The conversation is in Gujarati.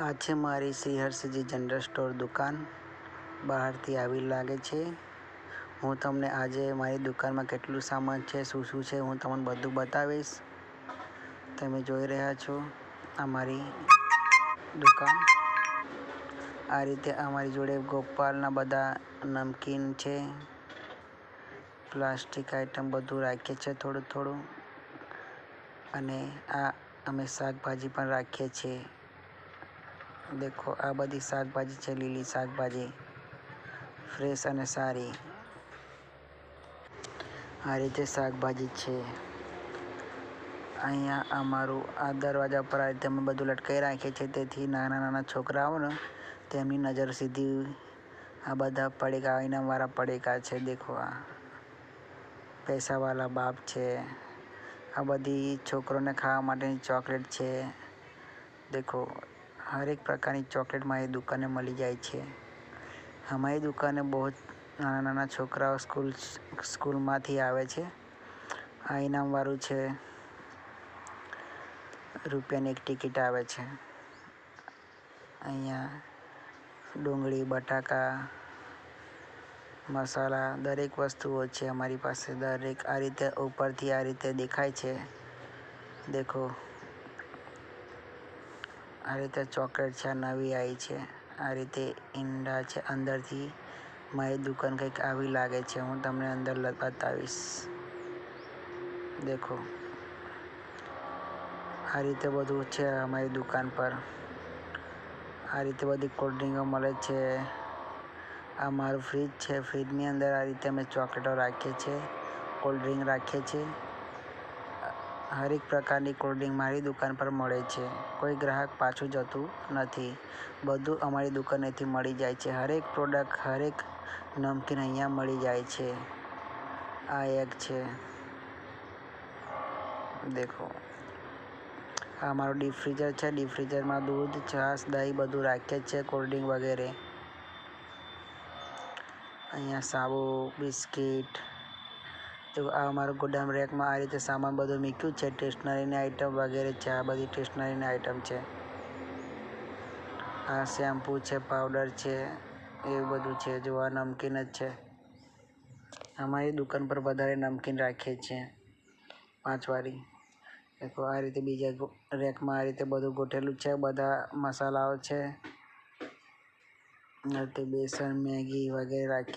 આ છે મારી શ્રી હર્ષજી જનરલ સ્ટોર દુકાન બહારથી આવી લાગે છે. હું તમને આજે મારી દુકાનમાં કેટલું સામાન છે, શું શું છે, હું તમને બધું બતાવીશ. તમે જોઈ રહ્યા છો આ મારી દુકાન. આ રીતે અમારી જોડે ગોપાલના બધા નમકીન છે. પ્લાસ્ટિક આઈટમ બધું રાખીએ છીએ થોડું થોડું. અને આ અમે શાકભાજી પણ રાખીએ છીએ. દેખો, આ બધી શાકભાજી છે, લીલી શાકભાજી, ફ્રેશ અને સારી. આ રીતે શાકભાજી છે. અહીંયા અમારું, આ દરવાજા પર આ રીતે અમે બધું લટકાવી રાખીએ છીએ. તેથી નાના નાના છોકરાઓ ને તેમની નજર સીધી આ બધા પડીકા, ઇનામવાળા પડીકા છે, દેખો આ. પૈસાવાલા બાપ છે. આ બધી છોકરોને ખાવા માટેની ચોકલેટ છે. દેખો હરેક પ્રકારની ચોકલેટ મારી દુકાને મળી જાય છે. અમારી દુકાને બહુ નાના નાના છોકરાઓ સ્કૂલ સ્કૂલમાંથી આવે છે. આ ઇનામવાળું છે. રૂપિયાની એક ટિકિટ આવે છે. અહીંયા ડુંગળી, બટાકા, મસાલા દરેક વસ્તુઓ છે અમારી પાસે. દરેક આ રીતે ઉપરથી આ રીતે દેખાય છે. દેખો. આ રીતે ચોકલેટ છે, નવી આવી છે. આ રીતે ઈંડા છે, અંદરથી મારી દુકાન કંઈક આવી લાગે છે. હું તમને અંદર બતાવીશ. દેખો. આ રીતે બધું છે અમારી દુકાન પર. આ રીતે બધી કોલ્ડ્રિંકો મળે છે. આ મારું ફ્રીજ છે. ફ્રીજની અંદર આ રીતે અમે ચોકલેટો રાખીએ છીએ. કોલ્ડ્રિંક રાખીએ છીએ. હરેક પ્રકારની કોલ્ડ્રિંક મારી દુકાન પર મળે છે. કોઈ ગ્રાહક પાછું જતું નથી. બધું અમારી દુકાનેથી મળી જાય છે. હરેક પ્રોડક્ટ હરેક નમકીન અહીંયા મળી જાય છે. આ એક છે. દેખો. આ મારું ડીપ ફ્રીઝર છે. ડીપ ફ્રીઝરમાં દૂધ, છાશ, દહીં બધું રાખીએ છીએ કોલ્ડ્રિંક વગેરે. અહીંયા સાબુ, બિસ્કિટ જો આ અમારું ગોડાઉન રેકમાં આ રીતે સામાન બધું મીઠું છે. સ્ટેશનરીની આઈટમ વગેરે છે. આ બધી સ્ટેશનરીની આઈટમ છે. આ શેમ્પૂ છે પાવડર છે, એવું બધું છે. જો આ નમકીન જ છે. અમારી દુકાન પર વધારે નમકીન રાખીએ છીએ. પાંચવાળી દેખો આ રીતે બીજા રેકમાં આ રીતે બધું ગોઠવેલું છે. બધા મસાલાઓ છે. આ બેસન, મેગી વગેરે રાખીએ